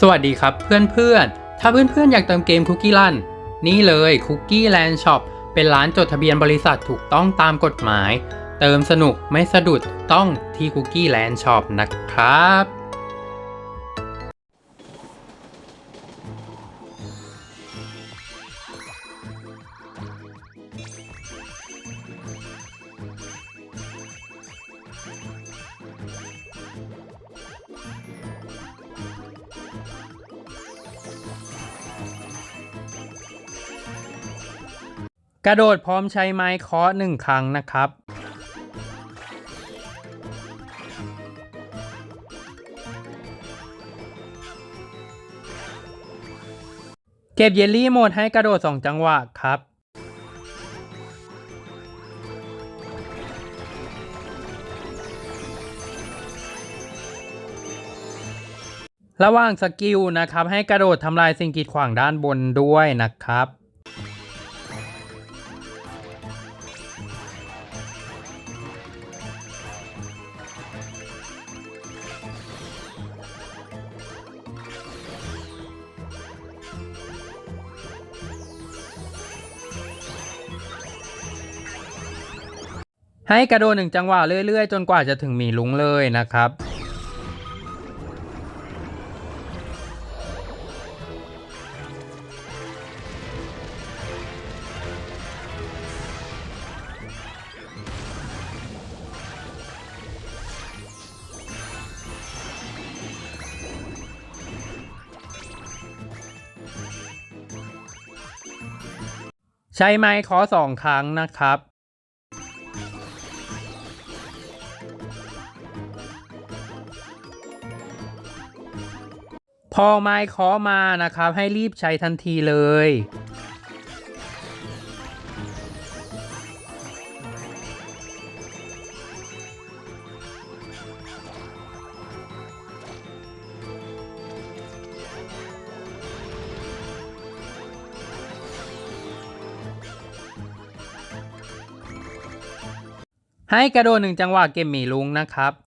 สวัสดีครับเพื่อนๆ ถ้าเพื่อนๆ อยากเติมเกมคุกกี้ลันนี่เลยคุกกี้แลนด์ช็อปเป็นร้านจดทะเบียนบริษัทถูกต้องตามกฎหมาย เติมสนุกไม่สะดุดต้องที่คุกกี้แลนด์ช็อปนะครับ กระโดดพร้อมใช้ไม้เคาะหนึ่งครั้งนะครับ เก็บเยลลี่โหมดให้กระโดด 2 จังหวะครับ ระหว่างสกิลนะครับให้กระโดดทำลายสิ่งกีดขวางด้านบนด้วยนะครับ ให้กระโดดหนึ่งจังหวะเรื่อยๆ จนกว่าจะถึงหมีลุงเลยนะครับ ใช้ไม้เคอสองครั้งนะครับ พอไม้เคาะมานะครับ ให้รีบใช้ทันทีเลย ให้กระโดดหนึ่งจังหวะเก็บหมีลุงนะครับ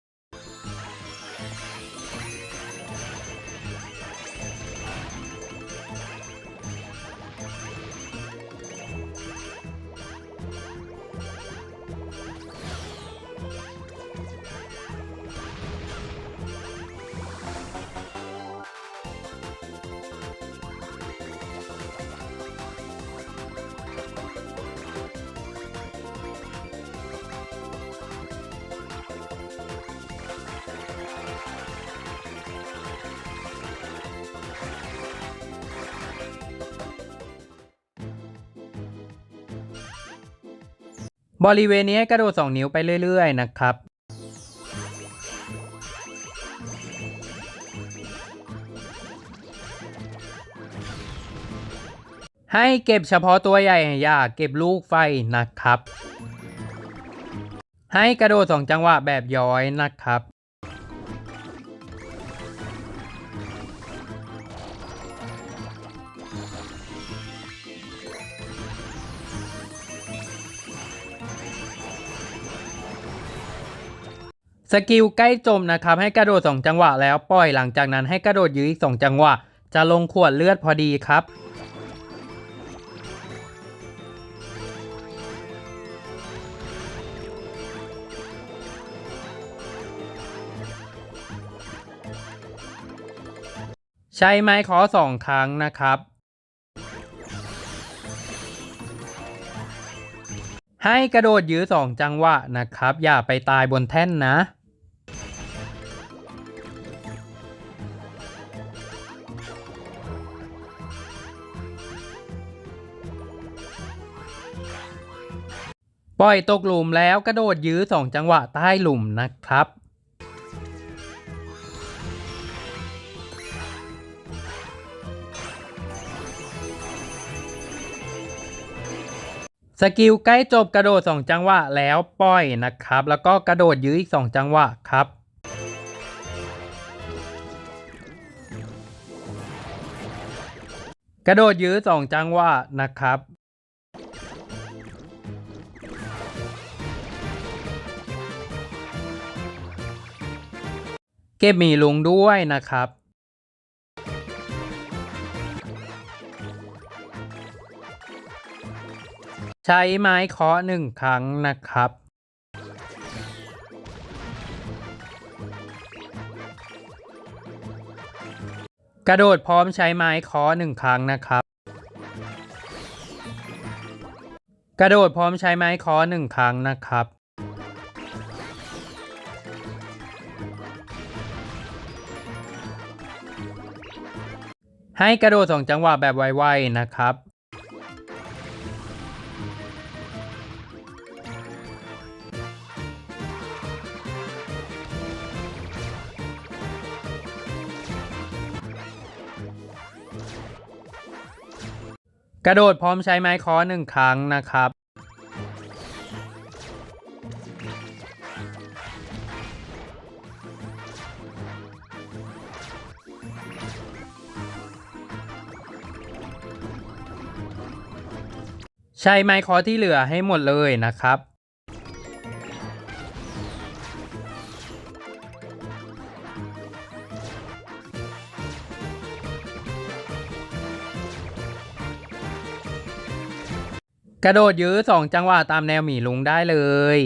บริเวณนี้กระโดด 2 นิ้วไปเรื่อย ๆ นะครับ ให้เก็บเฉพาะตัวใหญ่อย่าเก็บลูกไฟนะครับ ให้กระโดด 2 จังหวะแบบย้อยนะครับ สกิลใกล้จมนะครับให้กระโดด 2 จังหวะแล้วปล่อยหลังจากนั้นให้กระโดดยื้ออีก 2 จังหวะ จะลงขวดเลือดพอดีครับ ใช้ไม้ขอสองครั้งนะครับ ให้กระโดดยื้อสองจังหวะนะครับ อย่าไปตายบนแท่นนะ ปล่อยตกหลุมแล้วกระโดดยื้อสองจังหวะใต้หลุมนะครับ สกิลใกล้จบกระโดด 2 จังหวะแล้วปล่อยนะครับ แล้วก็กระโดดยื้ออีก 2 จังหวะครับกระโดดยื้อ 2 จังหวะนะครับ เก็บมีลุงด้วยนะครับ ใช้ไม้เคาะหนึ่งครั้งนะครับ กระโดดพร้อมใช้ไม้เคาะหนึ่งครั้งนะครับ กระโดดพร้อมใช้ไม้เคาะหนึ่งครั้งนะครับ ให้กระโดดสองจังหวะแบบไวๆนะครับกระโดดพร้อมใช้ไม้ค้อหนึ่งครั้งนะครับ ใช้ไม้คอที่เหลือให้หมดเลยนะครับ กระโดดยื้อสองจังหวะตามแนวหมีลุงได้เลย